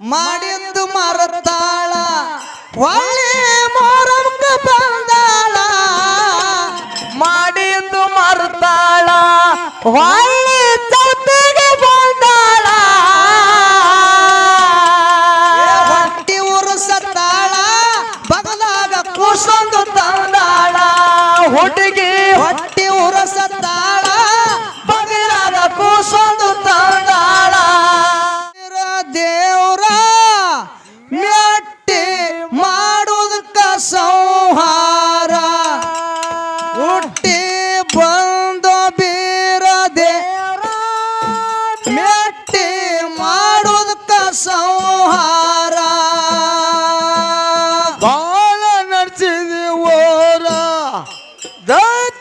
ಮಾಡಿದ್ದು ಮರತಾಳ ಒಳ್ಳೆ ಮೋರಮ್ಕ ಬಂದಾಳ. ಮಾಡಿದ್ದು ಮರತಾಳ ಒಳ್ಳೆ God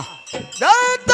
ಆ ದ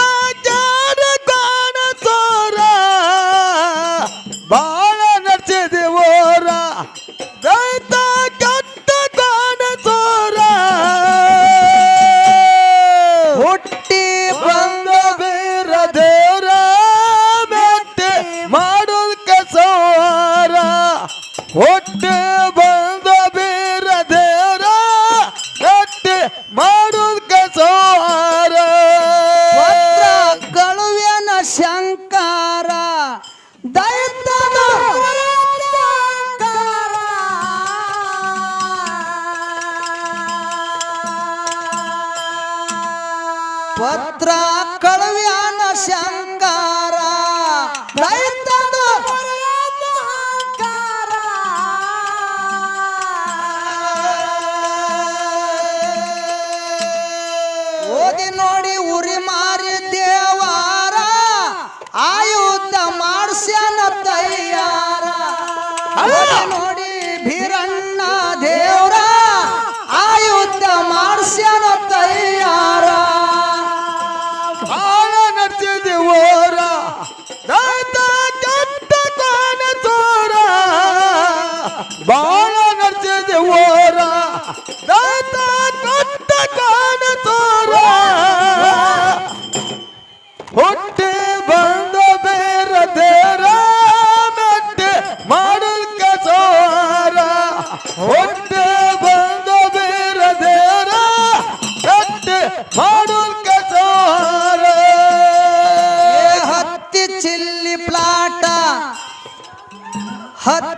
हथ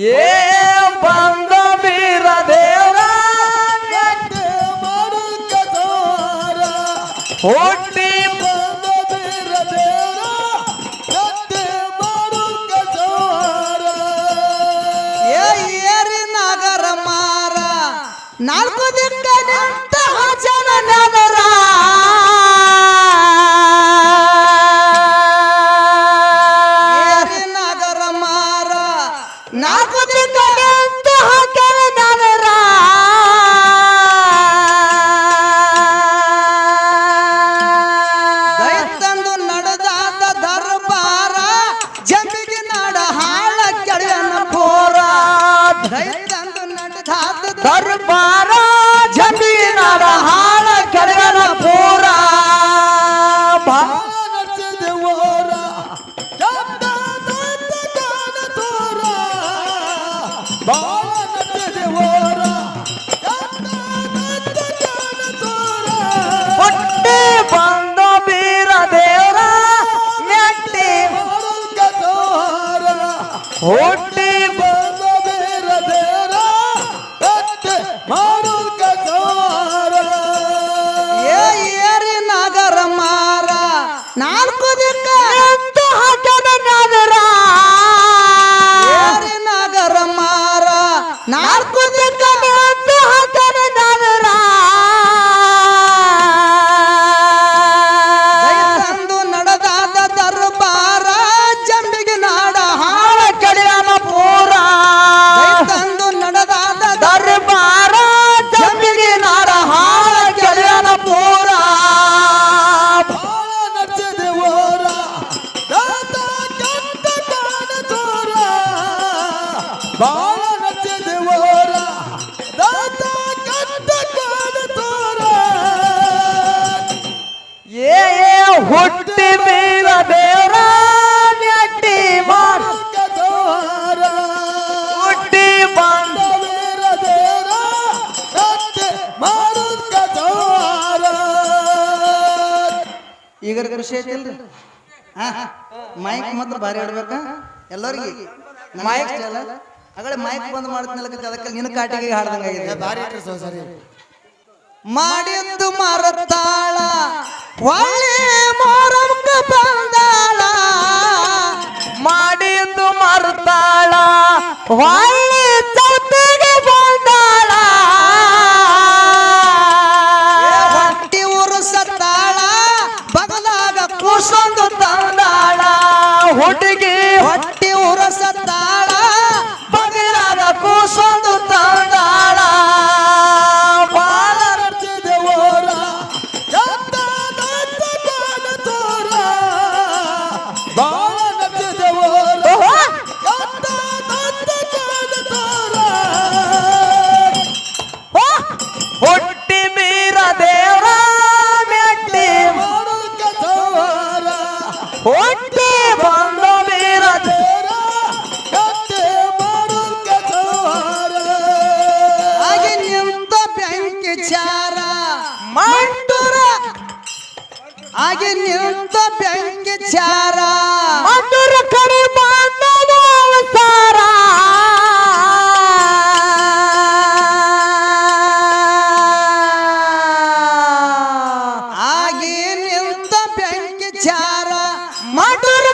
ಏ ಬಂದ ಬೀರ ದೇವ ಹೋಟ್ ಹುಟ್ಟಿ ಬೀಳ ಬೇರ ನೆಟ್ಟಿ ಮಾರ ಹುಟ್ಟಿ ಬಂದ ಈಗ ಖುಷಿ ಐತಿಲ್ರಿ ಮೈಕ್ ಮತ್ತೆ ಬಾರಿ ಇಡ್ಬೇಕ ಎಲ್ಲರಿಗೆ ಮೈಕ್ ಅಗಳೆ ಮೈಕ್ ಬಂದ್ ಮಾಡ್ತಿನಲ್ಲ ಅದಕ್ಕೆ ನಿನ್ನ ಕಾಟಿಗೆ ಹಾಡ್ದಂಗ ಬಾರಿ ಭಾರಿ ಸರಿ ಮಾಡಿದ್ದು ಮಾರತ್ತಾಳ ಒಳ್ಳೆ ಮೊರಮ್ಗ ಬಂದಾಳ ಮಾಡಿಂದು ಮರ್ತಾಳ, ಒಳ್ಳೆ ಚೌತಿಗೆ ಬಂದಾಳ. ಹೊಟ್ಟಿ ಊರು ಸತ್ತಾಳ ಬಗಲಾಗ ಕೂಸೊಂದು ತಂದಾಳ. ಹುಡುಗಿ তোর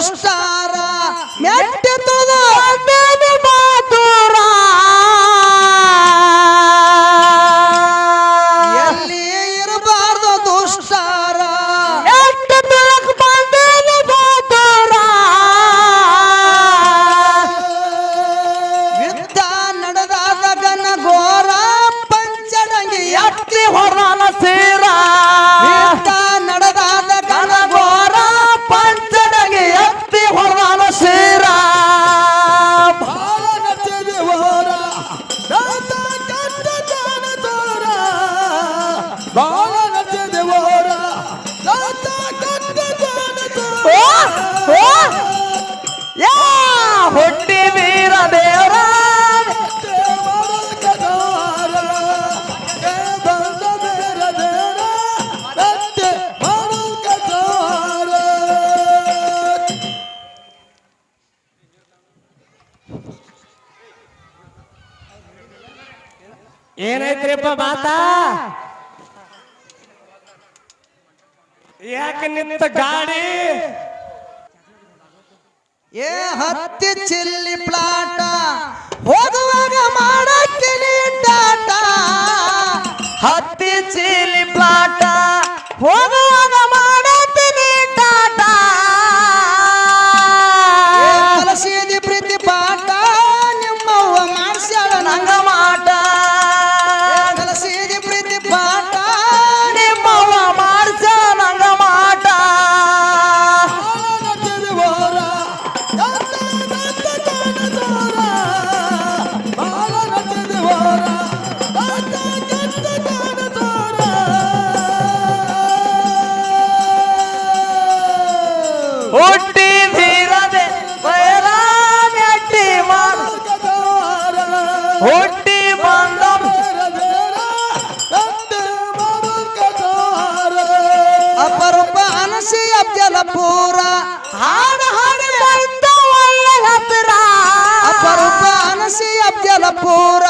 স্রষ্টা गाड़ी। ये हत्ती चिल्ली प्लांट ಹಾಡು ಹಾಡಿದ ಒಳ್ಳೆಯ ಅಪರೂಪ ಅನಸಿ ಅಬ್ಜಲ ಪೂರ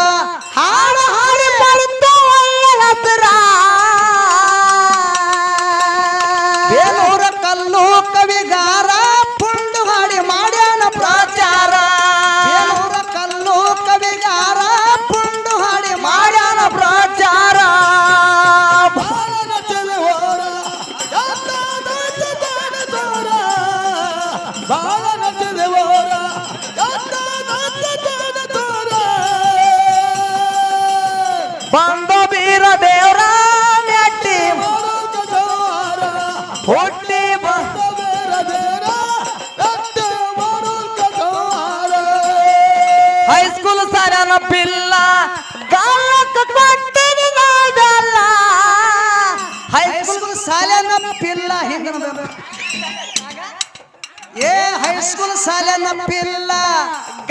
ಸರನ ಪಿಲ್ಲ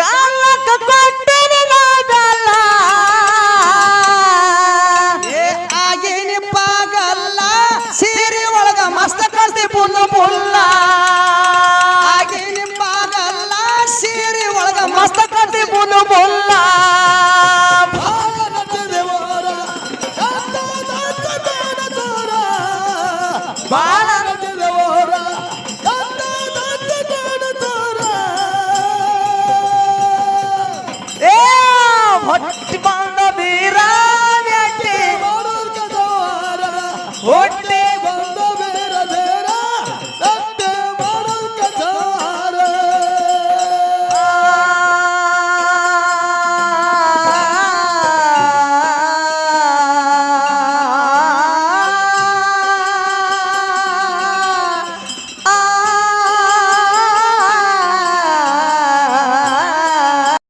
ಗಾಲಕ ಕೊಟ್ಟ.